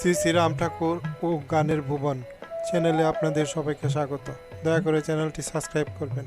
শ্রী শ্রীরাম ঠাকুর ও গানের ভুবন চ্যানেলে আপনাদের সবাইকে স্বাগত। দয়া করে চ্যানেলটি সাবস্ক্রাইব করবেন।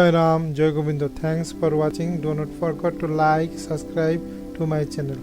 Jai Ram Jai Govind thanks for watching do not forgot to like subscribe to my channel